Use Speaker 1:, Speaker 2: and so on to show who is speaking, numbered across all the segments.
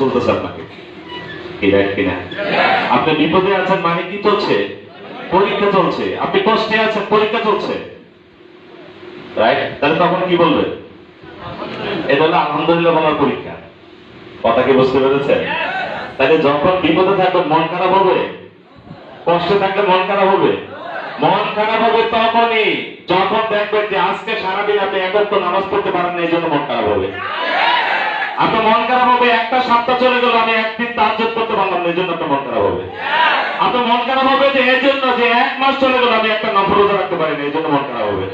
Speaker 1: চলতেছে আপনাকে। আপনি বিপদে আছেন মানে কি চলছে? পরীক্ষা চলছে। আপনি কষ্টে আছেন, পরীক্ষা চলছে। তাহলে তখন কি বলবেন এটা হলো আলহামদুলিল্লাহ বলার পরীক্ষা। কথা কি বুঝতে পেরেছেন? তাহলে যখন বিপদে থাকবেন মন খারাপ হবে? কষ্টে থাকলে মন খারাপ হবে? মন খারাপ হবে তখনই। যখন দেখবেন যে আজকে সারাদিন আপনি একত্র নামাজ পড়তে পারেন না, এই জন্য মন খারাপ হবে। আপনার মন খারাপ হবে, একটা সপ্তাহ চলে গেল, আমি একদিন তাজ্জত করতে পারলাম না, এই জন্য আপনার মন খারাপ হবে। আপনার মন খারাপ হবে যে এই জন্য যে এক মাস চলে গেল, আমি একটা নফর রোজা রাখতে পারি না এই জন্য মন খারাপ হবে।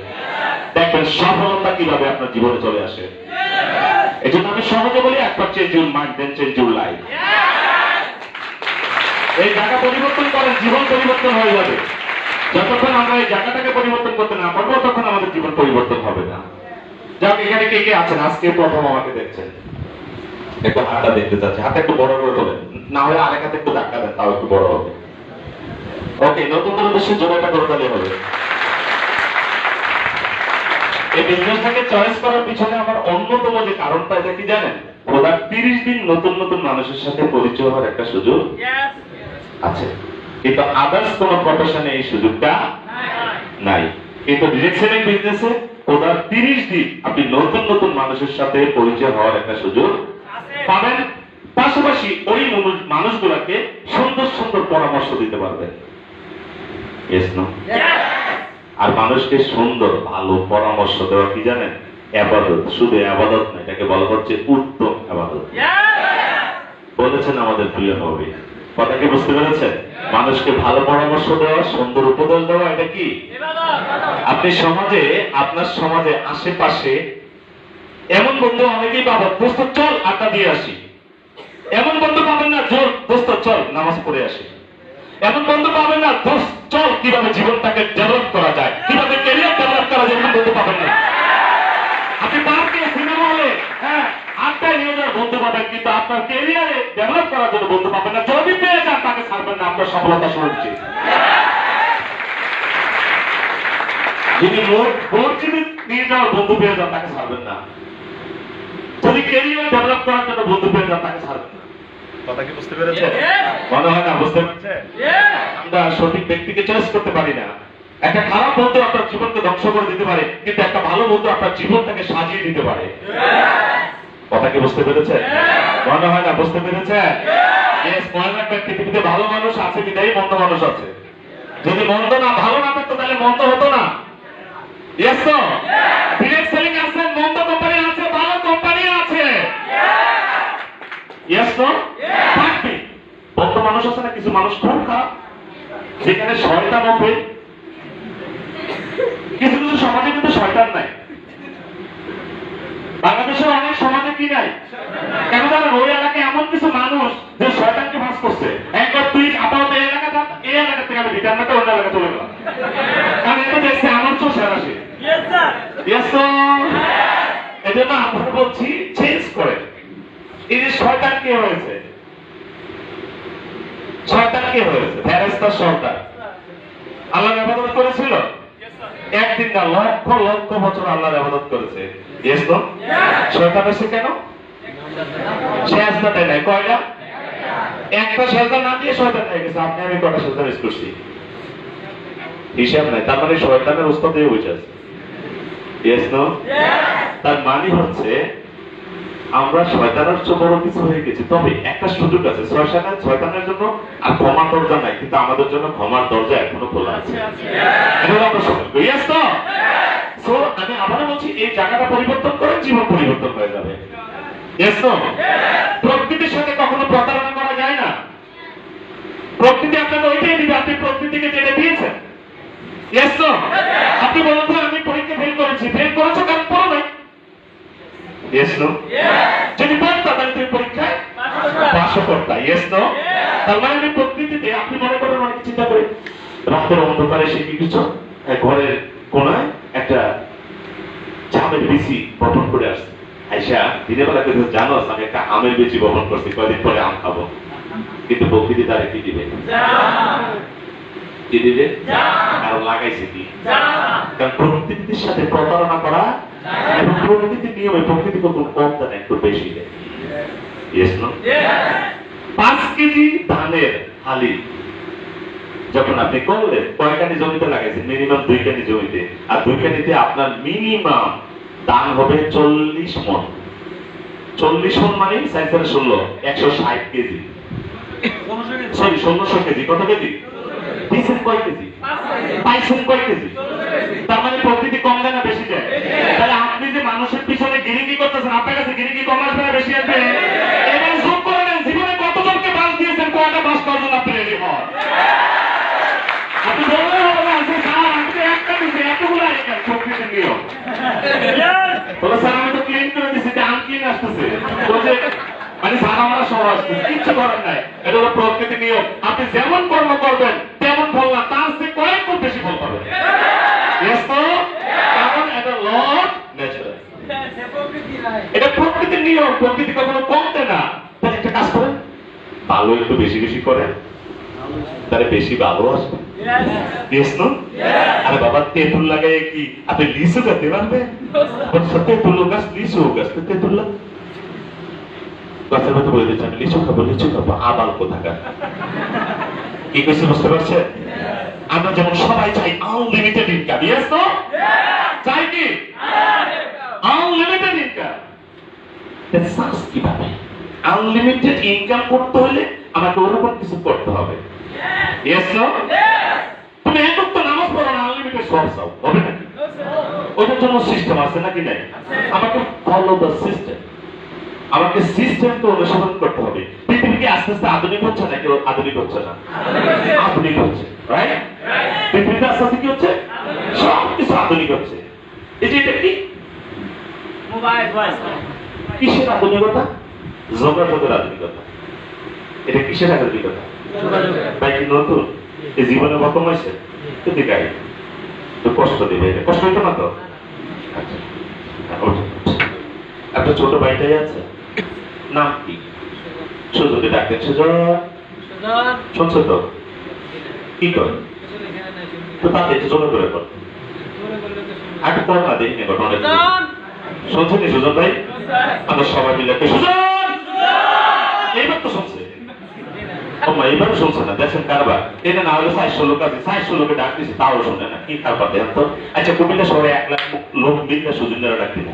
Speaker 1: দেখবেন সফলতা কীভাবে আপনার জীবনে চলে আসে। এই জন্য আমি সহজে বলি, একবার change your mind then change your life এই জায়গা পরিবর্তন করেন, জীবন পরিবর্তন হয়ে যাবে। যতক্ষণ আমরা এই জায়গাটাকে পরিবর্তন করতে না পারব তখন আমাদের জীবন পরিবর্তন হবে না। যাক, এখানে কে কে আছেন? আজকে প্রথম আমাকে দেখছেন। একটু হাতটা দেখতে চাচ্ছি। হাতে একটু বড় করে তোলেন। না হলে আরেক হাতে একটু ধাক্কা দেন তাও একটু বড় হবে। ওকে নতুন করে দেশের জন্য একটা করে তাহলে হবে। এই বিজনেসটাকে চয়েস করার পিছনে আমার অন্যতম যে কারণটা এটা কি জানেন? তিরিশ দিন নতুন নতুন মানুষের সাথে পরিচয় হওয়ার একটা সুযোগ আছে। কিন্তু আদার্স কোন প্রফেশনে এই সুযোগটা নাই। কিন্তু ডিরেক্ট সেলিং বিজনেসে খোদার তিরিশ দিন আপনি নতুন নতুন মানুষের সাথে পরিচয় হওয়ার একটা সুযোগ পাবেন। পাশাপাশি ওই মানুষ- মানুষগুলাকে সুন্দর সুন্দর পরামর্শ দিতে পারবেন আর মানুষকে সুন্দর ভালো পরামর্শ দেওয়া কি জানেন? আবাদত। শুধু আবাদত না এটাকে বলা হচ্ছে উত্তম আবাদত। বলেছেন আমাদের প্রিয় নবী। কথা কি বুঝতে পেরেছেন? মানুষকে ভালো পরামর্শ দেওয়া সুন্দর উপদেশ দেওয়া এটা কি? আপনি সমাজে আপনার সমাজে আশেপাশে বন্ধু অনেকেই পাবেন দোস্ত, চল, আড্ডা দিয়ে আসি। এমন বন্ধু পাবেন না, জোর, দোস্ত, চল, নামাজ পড়ে আসি। এমন বন্ধু পাবেন না, দোস্ত, চল, কীভাবে জীবনটাকে ডেভেলপ করা যায়, কীভাবে ক্যারিয়ার ডেভেলপ করা যায় এমন বন্ধু পাবেন না। আপনি পার্কে সিনেমা হলে হ্যাঁ আড্ডায় নিয়ে যাওয়ার বন্ধু পাবেন, কিন্তু আপনার ক্যারিয়ারে ডেভেলপ করার জন্য বন্ধু পাবেন না। যদি পেয়ে যান, তাকে ছাড়বেন না, আপনার সফলতা শুনছি যদি মসজিদে নিয়ে যাওয়ার বন্ধু পেয়ে যান, তাকে ছাড়বেন না। ডেভেলপ করার জন্য বন্ধু পেয়ে যান তাকে ছাড়বেন না। কথা কি বুঝতে পেরেছেন মনে হয় না বুঝতে পারছেন আমরা সঠিক ব্যক্তিকে চয়েস করতে পারি না। একটা খারাপ বন্ধু আপনার জীবনকে ধ্বংস করে দিতে পারে কিন্তু একটা ভালো বন্ধু আপনার জীবনটাকে সাজিয়ে দিতে পারে। কথা কি বুঝতে পেরেছেন মনে হয় না বুঝতে রাখবেন পৃথিবীতে ভালো মানুষ আছে বিদায়ী মন্দ মানুষ আছে? যদি মন্দ না ভালো না থাকতো তাহলে মন্দ হতো না। তো থাকবে। মানুষ আছে না কিছু মানুষ খুব খারাপ? যেখানে শয়তান হবে। কিছু কিছু সমাজে কিন্তু শয়তান নাই। বাংলাদেশে অনেক সমাজে কি নাই? কেন জানেন ওই এলাকায় এমন কিছু মানুষ যে শয়তানকে ভাস করছে। একবার তুই আপাতত এই এলাকা থাক এই এলাকা থেকে আমি রিটার্ন অন্য এলাকা চলে গেলাম। কারণ এটা দেখছে আমার চোখ সেরা সে এজন্য আমরা এই শয়তান কে হয়েছে? শয়তান কে হয়েছে? ফেরেস্তা সর্দার আল্লাহ আবাদত করেছিল? একদিন না লক্ষ লক্ষ বছর আল্লাহর করেছে। ইয়েস তো শয়তান এসে কেন? নাই। কয়টা? একটা সেজদা না দিয়ে শয়তান হয়ে গেছে। আপনি আমি কটা সেজদা মিস করছি? হিসাব নাই। তার মানে শয়তানের উস্তাদ দিয়ে বুঝে আছে। ইয়েস নো তার মানে হচ্ছে আমরা শয়তানের চেয়ে বড় কিছু হয়ে গেছি। তবে একটা সুযোগ আছে। শয়তানের শয়তানের জন্য আর ক্ষমার দরজা নাই, কিন্তু আমাদের জন্য ক্ষমার দরজা এখনও খোলা আছে। আমি আবারও বলছি, এই জায়গাটা পরিবর্তন করে জীবন পরিবর্তন হয়ে যাবে। প্রকৃতির সাথে কখনো প্রতারণা করা যায় না। প্রকৃতি আপনাকে ওইটাই দিবে, আপনি প্রকৃতিকে যেটা দিয়েছেন। আপনি বলুন আমি পরীক্ষা ফেল করেছি। ফেল করেছ কারণ পড়ো নাই। ইয়েস নো যদি পাশও করতা ইয়েস নো তার মানে আমি প্রকৃতিতে আপনি মনে করেন অনেক চিন্তা করে রাতের অন্ধকারে সে কি কিছু? ঘরের কোনায় একটা জামের বিচি বপন করে আসছে। আইসা দিনের বেলা কিন্তু জানো আমি একটা আমের বিচি বপন করছি কয়দিন পরে আম খাব। কিন্তু প্রকৃতি তারে কি দিবে? কি দিবে? কারণ লাগাইছে কি? কারণ প্রকৃতির সাথে প্রতারণা করা এবং প্রকৃতির নিয়মে প্রকৃতি কখন কম দেয় একটু বেশি দেয়। Yes, no? পাঁচ কেজি ধানের হালি। যখন আপনি করলেন জমিতে লাগাইছেন? মিনিমাম জমিতে। আর আপনার মিনিমাম হবে চল্লিশ মন। চল্লিশ মন মানে সাইকেল ষোলো, একশো ষাট কেজি। সরি ষোলোশো কেজি। কত কেজি? দিয়েছেন কয় কেজি? পাইছেন কয় কেজি? তার মানে প্রকৃতি কম দেয় না বেশি দেয় তাহলে আপনি যে মানুষের পিছনে গিরিগি করতেছেন, আপনার কাছে গিরিগি কম আসবে না, বেশি আসবে? আপনি রেডি হন। আপনি বললে হবে না যে স্যার আমি একটা দিচ্ছি এতগুলো আইটেম প্রকৃতির নিয়ম। বলে স্যার আমি তো ক্লিন করে দিচ্ছি যে আনক্লিন আসতেছে। বলছে মানে স্যার আমরা সব আসছি কিচ্ছু করার নাই। এটা হলো প্রকৃতির নিয়ম। আপনি যেমন কর্ম করবেন তেমন ফল না তার চেয়ে কয়েক গুণ বেশি ফল পাবেন। কারণ এটা ল ন্যাচারাল এটা প্রকৃতির নিয়ম প্রকৃতি কখনো কমতে না তাহলে একটা কাজ করেন ভালো একটু বেশি বেশি করেন তাহলে বেশি ভালো আসবে আরে বাবা তেঁতুল কি? আপনি লিচু পারবেন? তেঁতুল গাছ লিচু গাছ তেঁতুল গাছের বলে লিচু খাব লিচু খাব আবাল কোথাকার? কি কইছে বুঝতে পারছেন? আমরা যেমন সবাই চাই আনলিমিটেড ইনকাম ইয়েস তো চাই কি? আনলিমিটেড ইনকাম আনলিমিটেড ইনকাম করতে হলে আমাকে ওরকম কিছু করতে হবে। তুমি নামাজ পড়ো না আনলিমিটেড সব চাও হবে নাকি ওটার জন্য সিস্টেম আছে নাকি নাই? আমাকে ফলো দ্য সিস্টেম আমাকে সিস্টেমকে অনুসরণ করতে হবে। পৃথিবীকে আস্তে আস্তে আধুনিক হচ্ছে নাকি আধুনিক হচ্ছে না? আধুনিক হচ্ছে রাইট পৃথিবীতে আস্তে আস্তে কি হচ্ছে? সব কিছু আধুনিক হচ্ছে। এই যে এটা কি? কিসের আধুনিকতা? যোগাযোগের আধুনিকতা এটা কিসের আধুনিকতা ভাই কি নতুন? এই জীবনে হয়েছে? গাড়ি তো কষ্ট দেবে। এটা কষ্ট হইতো না তো? আচ্ছা। একটা ছোট ভাইটাই আছে? নাম কি? সুযোগে সুজন। শুনছো তো? কি করে তো তাতে একটু জোরে করে কর একটু কর না দেখি ঘটনা শুনছেন সুজন ভাই? আমরা সবাই মিলে সুজন এইবার তো শুনছে ও মা এবারও শুনছে না দেখেন কারবার। এটা না হলে চারশো লোক আছে চারশো লোকে ডাক তাও শুনে না, কি কারবার দেখেন তো আচ্ছা কুমিল্লা শহরে এক লাখ লোক মিললে সুজনের ডাক দিব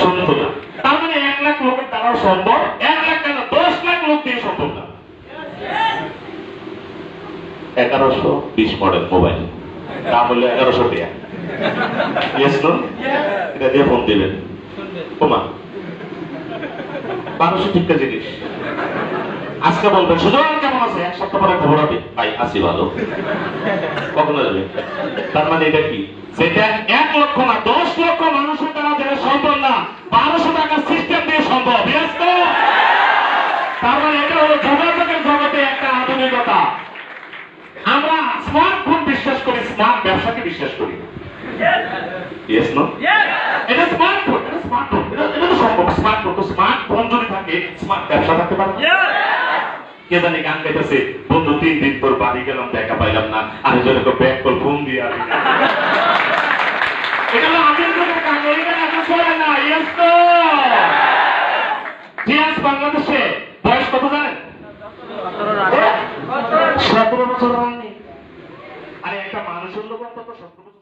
Speaker 1: শুনতো না। তার মানে এক লাখ লোকের দ্বারাও সম্ভব, এক লাখ কেন? দশ লাখ লোক দিয়ে সম্ভব না। এগারোশো বিশ মডেল মোবাইল দাম হলো এগারোশো টাকা। এটা দিয়ে ফোন দিবেন। ওমা। বারোশো ঠিকটা জিনিস। আজকে বলবেন সুজন কেমন আছে? এক সপ্তাহ পরে খবর হবে। ভাই, আছি ভালো। কখন আসবে? তার মানে এটা কি? সেটা এক লক্ষ না, দশ লক্ষ মানুষের দ্বারা যেটা সম্ভব না। বারোশো সিস্টেম দিয়ে সম্ভব? তার মানে এটা হলো যোগাযোগের জগতে একটা আধুনিকতা। আমরা স্মার্টফোন বিশ্বাস করি স্মার্ট ব্যবসাকে বিশ্বাস করি। স্মার্টফোন স্মার্টফোন স্মার্টফোন যদি থাকে স্মার্ট ব্যবসা থাকতে পারে? কে জানি গান গাইতেছে বন্ধু তিন দিন পর বাড়ি গেলাম দেখা পাইলাম না। আর জন্য ব্যাক কল ফোন দিয়ে আমি এটা হলো আগের যুগের গান এই এখন চলে না ইয়েস তো। জিয়াস বাংলাদেশে বয়স কত জানেন? সতেরো বছর। আরে একটা মানুষের লোক অন্তত সতেরো বছর